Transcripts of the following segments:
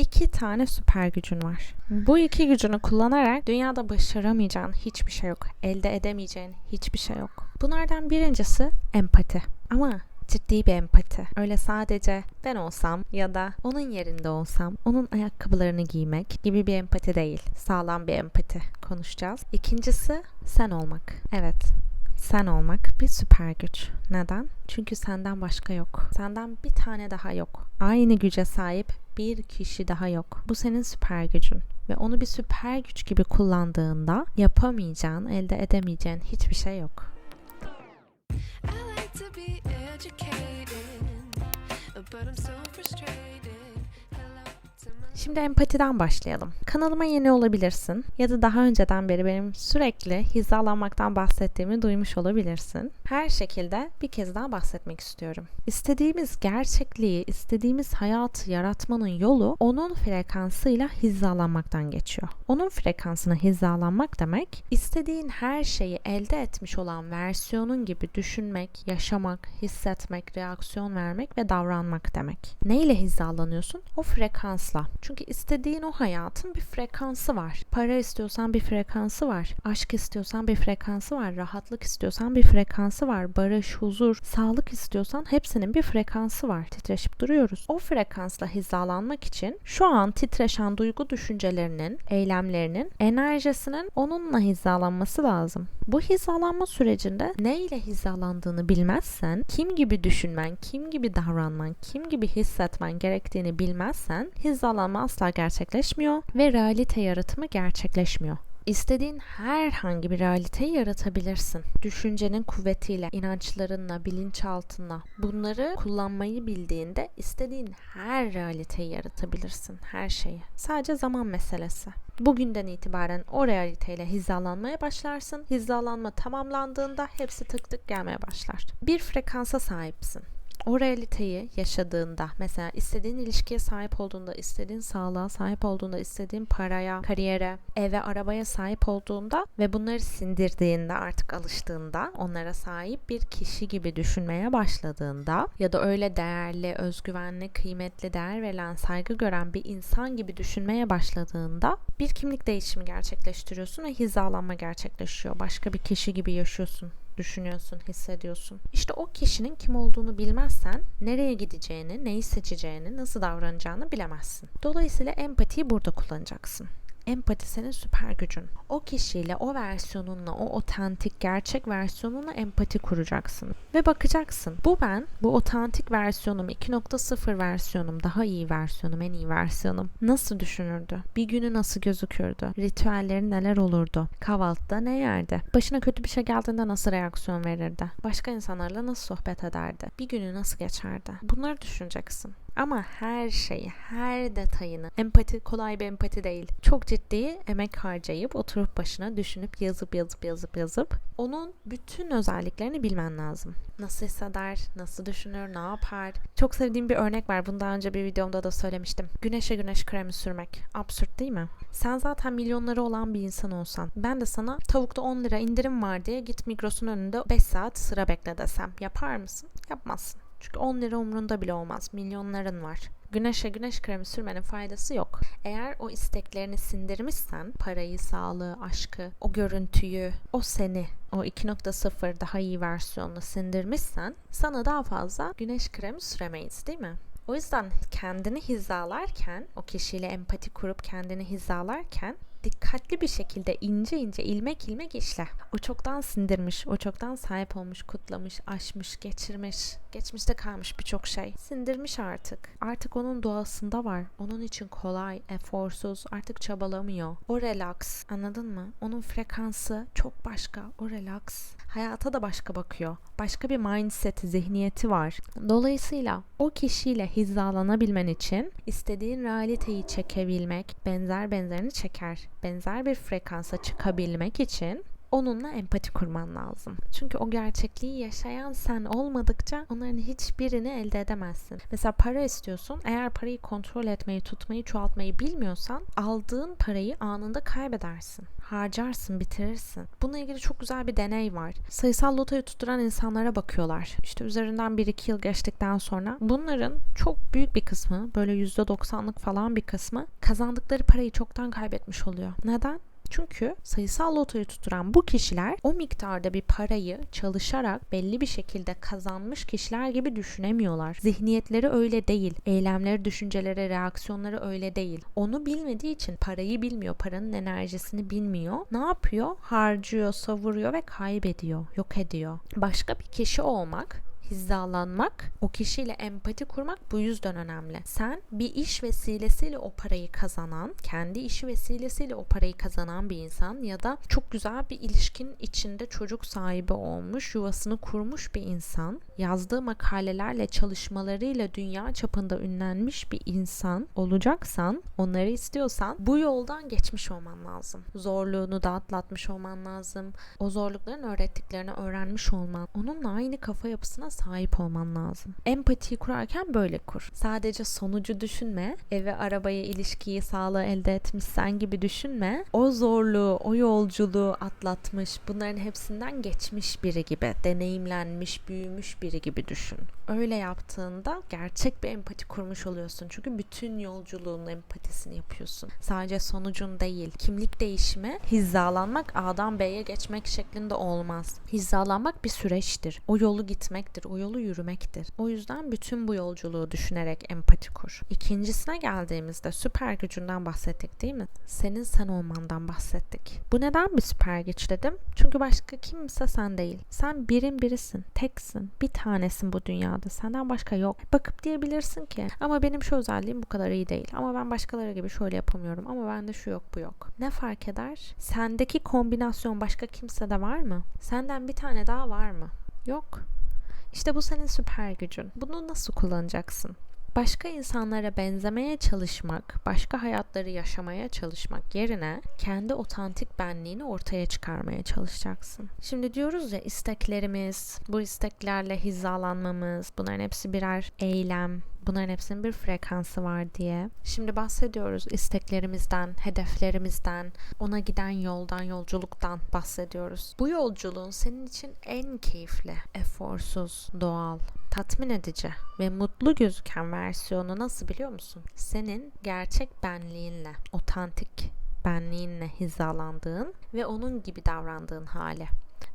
iki tane süper gücün var. Bu iki gücünü kullanarak dünyada başaramayacağın hiçbir şey yok. Elde edemeyeceğin hiçbir şey yok. Bunlardan birincisi empati. Ama ciddi bir empati. Öyle sadece ben olsam ya da onun yerinde olsam onun ayakkabılarını giymek gibi bir empati değil. Sağlam bir empati konuşacağız. İkincisi sen olmak. Evet, sen olmak bir süper güç. Neden? Çünkü senden başka yok. Senden bir tane daha yok. Aynı güce sahip bir kişi daha yok. Bu senin süper gücün ve onu bir süper güç gibi kullandığında yapamayacağın, elde edemeyeceğin hiçbir şey yok. I like to be educated, but I'm so Şimdi empatiden başlayalım. Kanalıma yeni olabilirsin ya da daha önceden beri benim sürekli hizalanmaktan bahsettiğimi duymuş olabilirsin. Her şekilde bir kez daha bahsetmek istiyorum. İstediğimiz gerçekliği, istediğimiz hayatı yaratmanın yolu onun frekansıyla hizalanmaktan geçiyor. Onun frekansına hizalanmak demek, istediğin her şeyi elde etmiş olan versiyonun gibi düşünmek, yaşamak, hissetmek, reaksiyon vermek ve davranmak demek. Neyle hizalanıyorsun? O frekansla. Çünkü istediğin o hayatın bir frekansı var. Para istiyorsan bir frekansı var. Aşk istiyorsan bir frekansı var. Rahatlık istiyorsan bir frekansı var. Barış, huzur, sağlık istiyorsan hepsinin bir frekansı var. Titreşip duruyoruz. O frekansla hizalanmak için şu an titreşen duygu düşüncelerinin, eylemlerinin, enerjisinin onunla hizalanması lazım. Bu hizalanma sürecinde neyle hizalandığını bilmezsen, kim gibi düşünmen, kim gibi davranman, kim gibi hissetmen gerektiğini bilmezsen hizalanma asla gerçekleşmiyor ve realite yaratımı gerçekleşmiyor. İstediğin herhangi bir realiteyi yaratabilirsin. Düşüncenin kuvvetiyle, inançlarınla, bilinçaltınla bunları kullanmayı bildiğinde istediğin her realiteyi yaratabilirsin. Her şeyi. Sadece zaman meselesi. Bugünden itibaren o realiteyle hizalanmaya başlarsın. Hizalanma tamamlandığında hepsi tık tık gelmeye başlar. Bir frekansa sahipsin o realiteyi yaşadığında mesela istediğin ilişkiye sahip olduğunda, istediğin sağlığa sahip olduğunda, istediğin paraya, kariyere, eve, arabaya sahip olduğunda ve bunları sindirdiğinde artık alıştığında onlara sahip bir kişi gibi düşünmeye başladığında ya da öyle değerli, özgüvenli, kıymetli, değer verilen, saygı gören bir insan gibi düşünmeye başladığında bir kimlik değişimi gerçekleştiriyorsun ve hizalanma gerçekleşiyor. Başka bir kişi gibi yaşıyorsun düşünüyorsun, hissediyorsun. İşte o kişinin kim olduğunu bilmezsen nereye gideceğini, neyi seçeceğini, nasıl davranacağını bilemezsin. Dolayısıyla empatiyi burada kullanacaksın. Empati senin süper gücün. O kişiyle, o versiyonunla, o otantik, gerçek versiyonunla empati kuracaksın. Ve bakacaksın. Bu ben, bu otantik versiyonum, 2.0 versiyonum, daha iyi versiyonum, en iyi versiyonum. Nasıl düşünürdü? Bir günü nasıl gözükürdü? Ritüelleri neler olurdu? Kahvaltıda ne yerdi? Başına kötü bir şey geldiğinde nasıl reaksiyon verirdi? Başka insanlarla nasıl sohbet ederdi? Bir günü nasıl geçerdi? Bunları düşüneceksin. Ama her şeyi, her detayını, empati kolay bir empati değil. Çok ciddi emek harcayıp oturup başına düşünüp yazıp yazıp yazıp yazıp onun bütün özelliklerini bilmen lazım. Nasıl hisseder, nasıl düşünür, ne yapar. Çok sevdiğim bir örnek var. Bunu daha önce bir videomda da söylemiştim. Güneşe güneş kremi sürmek. Absürt değil mi? Sen zaten milyonları olan bir insan olsan. Ben de sana tavukta 10 lira indirim var diye git Migros'un önünde 5 saat sıra bekle desem. Yapar mısın? Yapmazsın. Çünkü 10 lira umrunda bile olmaz. Milyonların var. Güneşe güneş kremi sürmenin faydası yok. Eğer o isteklerini sindirmişsen, parayı, sağlığı, aşkı, o görüntüyü, o seni, o 2.0 daha iyi versiyonunu sindirmişsen sana daha fazla güneş kremi süremeyiz değil mi? O yüzden kendini hizalarken, o kişiyle empati kurup kendini hizalarken dikkatli bir şekilde ince ince ilmek ilmek işle. O çoktan sindirmiş, o çoktan sahip olmuş, kutlamış, aşmış, geçirmiş, geçmişte kalmış birçok şey. Sindirmiş artık. Artık onun doğasında var. Onun için kolay, eforsuz, artık çabalamıyor. O relax, anladın mı? Onun frekansı çok başka. O relax. Hayata da başka bakıyor. Başka bir mindseti, zihniyeti var. Dolayısıyla o kişiyle hizalanabilmen için istediğin realiteyi çekebilmek, benzer benzerini çeker. Benzer bir frekansa çıkabilmek için onunla empati kurman lazım. Çünkü o gerçekliği yaşayan sen olmadıkça onların hiçbirini elde edemezsin. Mesela para istiyorsun. Eğer parayı kontrol etmeyi, tutmayı, çoğaltmayı bilmiyorsan aldığın parayı anında kaybedersin. Harcarsın, bitirirsin. Bununla ilgili çok güzel bir deney var. Sayısal lotoyu tutturan insanlara bakıyorlar. İşte üzerinden 1-2 yıl geçtikten sonra bunların çok büyük bir kısmı, böyle %90'lık falan bir kısmı kazandıkları parayı çoktan kaybetmiş oluyor. Neden? Çünkü sayısal lotoyu tutturan bu kişiler o miktarda bir parayı çalışarak belli bir şekilde kazanmış kişiler gibi düşünemiyorlar. Zihniyetleri öyle değil. Eylemleri, düşünceleri, reaksiyonları öyle değil. Onu bilmediği için parayı bilmiyor, paranın enerjisini bilmiyor. Ne yapıyor? Harcıyor, savuruyor ve kaybediyor, yok ediyor. Başka bir kişi olmak hizalanmak, o kişiyle empati kurmak bu yüzden önemli. Sen bir iş vesilesiyle o parayı kazanan, kendi işi vesilesiyle o parayı kazanan bir insan ya da çok güzel bir ilişkinin içinde çocuk sahibi olmuş, yuvasını kurmuş bir insan, yazdığı makalelerle, çalışmalarıyla dünya çapında ünlenmiş bir insan olacaksan, onları istiyorsan bu yoldan geçmiş olman lazım. Zorluğunu da atlatmış olman lazım. O zorlukların öğrettiklerini öğrenmiş olman, onunla aynı kafa yapısına sahip olman lazım. Empatiyi kurarken böyle kur. Sadece sonucu düşünme. Eve, arabayı, ilişkiyi, sağlığı elde etmişsen gibi düşünme. O zorluğu, o yolculuğu atlatmış, bunların hepsinden geçmiş biri gibi, deneyimlenmiş, büyümüş biri gibi düşün. Öyle yaptığında gerçek bir empati kurmuş oluyorsun. Çünkü bütün yolculuğun empatisini yapıyorsun. Sadece sonucun değil. Kimlik değişimi, hizalanmak A'dan B'ye geçmek şeklinde olmaz. Hizalanmak bir süreçtir. O yolu gitmektir. O yolu yürümektir. O yüzden bütün bu yolculuğu düşünerek empati kur. İkincisine geldiğimizde süper gücünden bahsettik değil mi? Senin sen olmandan bahsettik. Bu neden bir süper güç dedim? Çünkü başka kimse sen değil. Sen birin birisin. Teksin. Bir tanesin bu dünyada. Senden başka yok. Bakıp diyebilirsin ki ama benim şu özelliğim bu kadar iyi değil. Ama ben başkaları gibi şöyle yapamıyorum. Ama bende şu yok bu yok. Ne fark eder? Sendeki kombinasyon başka kimsede var mı? Senden bir tane daha var mı? Yok. İşte bu senin süper gücün. Bunu nasıl kullanacaksın? Başka insanlara benzemeye çalışmak, başka hayatları yaşamaya çalışmak yerine kendi otantik benliğini ortaya çıkarmaya çalışacaksın. Şimdi diyoruz ya isteklerimiz, bu isteklerle hizalanmamız, bunların hepsi birer eylem, Bunların hepsinin bir frekansı var diye. Şimdi bahsediyoruz isteklerimizden, hedeflerimizden, ona giden yoldan, yolculuktan bahsediyoruz. Bu yolculuğun senin için en keyifli, eforsuz, doğal, tatmin edici ve mutlu gözüken versiyonu nasıl biliyor musun? Senin gerçek benliğinle, otantik benliğinle hizalandığın ve onun gibi davrandığın hali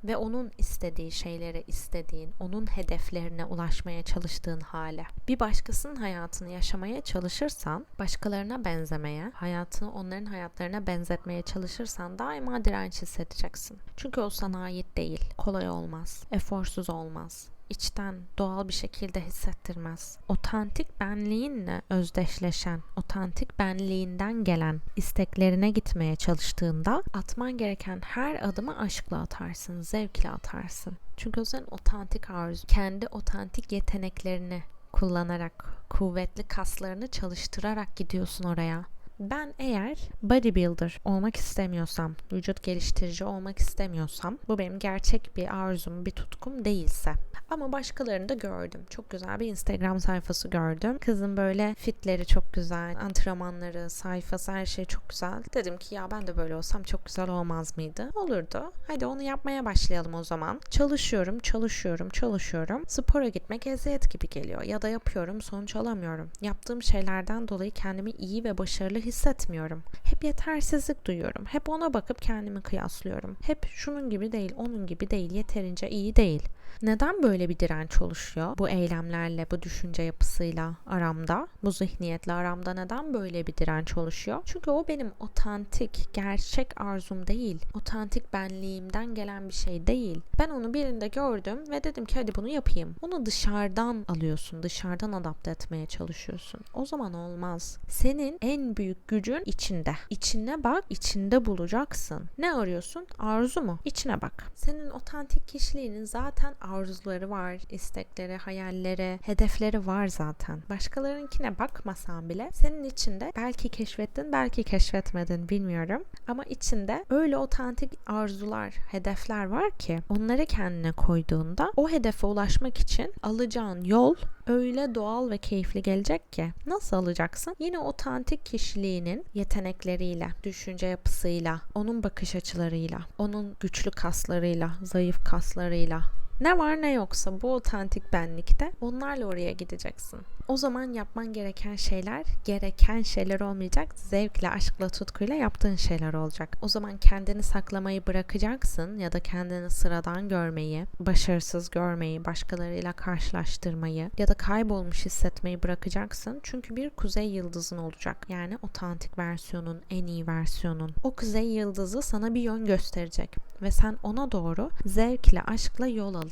ve onun istediği şeyleri istediğin, onun hedeflerine ulaşmaya çalıştığın hale. Bir başkasının hayatını yaşamaya çalışırsan, başkalarına benzemeye, hayatını onların hayatlarına benzetmeye çalışırsan daima direnç hissedeceksin. Çünkü o sana ait değil. Kolay olmaz. Eforsuz olmaz içten doğal bir şekilde hissettirmez. Otantik benliğinle özdeşleşen, otantik benliğinden gelen isteklerine gitmeye çalıştığında atman gereken her adımı aşkla atarsın, zevkle atarsın. Çünkü o senin otantik arzu, kendi otantik yeteneklerini kullanarak, kuvvetli kaslarını çalıştırarak gidiyorsun oraya. Ben eğer bodybuilder olmak istemiyorsam, vücut geliştirici olmak istemiyorsam, bu benim gerçek bir arzum, bir tutkum değilse. Ama başkalarını da gördüm. Çok güzel bir Instagram sayfası gördüm. Kızın böyle fitleri çok güzel, antrenmanları, sayfası her şey çok güzel. Dedim ki ya ben de böyle olsam çok güzel olmaz mıydı? Olurdu. Hadi onu yapmaya başlayalım o zaman. Çalışıyorum, çalışıyorum, çalışıyorum. Spora gitmek eziyet gibi geliyor. Ya da yapıyorum, sonuç alamıyorum. Yaptığım şeylerden dolayı kendimi iyi ve başarılı hissetmiyorum. Hep yetersizlik duyuyorum. Hep ona bakıp kendimi kıyaslıyorum. Hep şunun gibi değil, onun gibi değil, yeterince iyi değil. Neden böyle bir direnç oluşuyor? Bu eylemlerle, bu düşünce yapısıyla aramda, bu zihniyetle aramda neden böyle bir direnç oluşuyor? Çünkü o benim otantik, gerçek arzum değil. Otantik benliğimden gelen bir şey değil. Ben onu birinde gördüm ve dedim ki hadi bunu yapayım. Onu dışarıdan alıyorsun, dışarıdan adapte etmeye çalışıyorsun. O zaman olmaz. Senin en büyük gücün içinde. İçine bak, içinde bulacaksın. Ne arıyorsun? Arzu mu? İçine bak. Senin otantik kişiliğinin zaten arzuları var, istekleri, hayalleri, hedefleri var zaten. Başkalarınkine bakmasan bile senin içinde belki keşfettin, belki keşfetmedin bilmiyorum. Ama içinde öyle otantik arzular, hedefler var ki onları kendine koyduğunda o hedefe ulaşmak için alacağın yol öyle doğal ve keyifli gelecek ki. Nasıl alacaksın? Yine otantik kişiliğinin yetenekleriyle, düşünce yapısıyla, onun bakış açılarıyla, onun güçlü kaslarıyla, zayıf kaslarıyla, ne var ne yoksa bu otantik benlikte onlarla oraya gideceksin. O zaman yapman gereken şeyler gereken şeyler olmayacak. Zevkle, aşkla, tutkuyla yaptığın şeyler olacak. O zaman kendini saklamayı bırakacaksın ya da kendini sıradan görmeyi, başarısız görmeyi, başkalarıyla karşılaştırmayı ya da kaybolmuş hissetmeyi bırakacaksın. Çünkü bir kuzey yıldızın olacak. Yani otantik versiyonun, en iyi versiyonun. O kuzey yıldızı sana bir yön gösterecek ve sen ona doğru zevkle, aşkla yol alacaksın.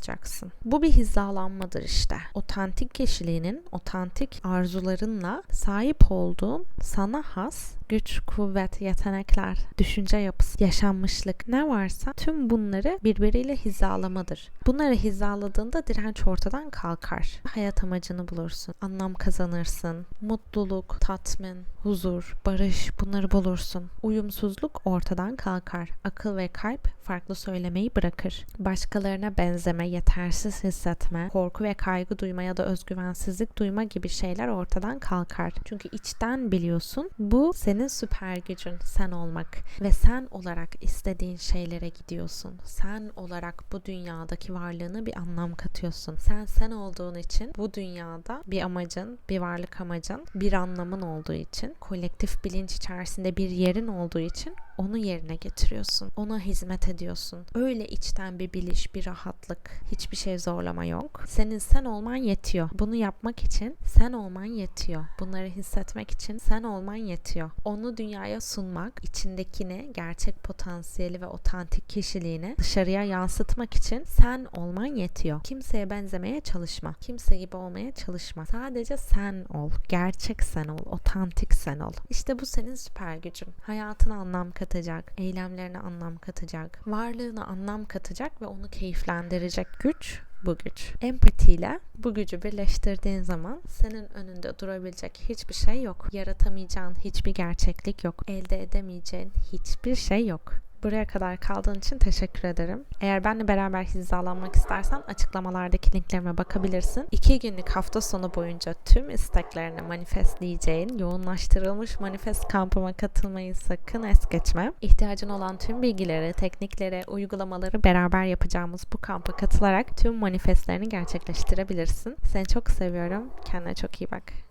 Bu bir hizalanmadır işte. Otantik kişiliğinin, otantik arzularınla sahip olduğun sana has güç, kuvvet, yetenekler, düşünce yapısı, yaşanmışlık ne varsa tüm bunları birbiriyle hizalamadır. Bunları hizaladığında direnç ortadan kalkar. Hayat amacını bulursun, anlam kazanırsın, mutluluk, tatmin, huzur, barış bunları bulursun. Uyumsuzluk ortadan kalkar. Akıl ve kalp farklı söylemeyi bırakır. Başkalarına benzeme, yetersiz hissetme, korku ve kaygı duyma ya da özgüvensizlik duyma gibi şeyler ortadan kalkar. Çünkü içten biliyorsun bu senin süper gücün sen olmak ve sen olarak istediğin şeylere gidiyorsun. Sen olarak bu dünyadaki varlığını bir anlam katıyorsun. Sen sen olduğun için bu dünyada bir amacın, bir varlık amacın, bir anlamın olduğu için, kolektif bilinç içerisinde bir yerin olduğu için onu yerine getiriyorsun. Ona hizmet ediyorsun. Öyle içten bir biliş, bir rahatlık, hiçbir şey zorlama yok. Senin sen olman yetiyor. Bunu yapmak için sen olman yetiyor. Bunları hissetmek için sen olman yetiyor. Onu dünyaya sunmak, içindekini, gerçek potansiyeli ve otantik kişiliğini dışarıya yansıtmak için sen olman yetiyor. Kimseye benzemeye çalışma. Kimse gibi olmaya çalışma. Sadece sen ol. Gerçek sen ol. Otantik sen ol. İşte bu senin süper gücün. Hayatına anlam katacak, eylemlerine anlam katacak, varlığına anlam katacak ve onu keyiflendirecek güç bu güç. Empatiyle bu gücü birleştirdiğin zaman senin önünde durabilecek hiçbir şey yok. Yaratamayacağın hiçbir gerçeklik yok. Elde edemeyeceğin hiçbir şey yok. Buraya kadar kaldığın için teşekkür ederim. Eğer benimle beraber hizalanmak istersen açıklamalardaki linklerime bakabilirsin. İki günlük hafta sonu boyunca tüm isteklerini manifestleyeceğin yoğunlaştırılmış manifest kampıma katılmayı sakın es geçme. İhtiyacın olan tüm bilgileri, teknikleri, uygulamaları beraber yapacağımız bu kampa katılarak tüm manifestlerini gerçekleştirebilirsin. Seni çok seviyorum. Kendine çok iyi bak.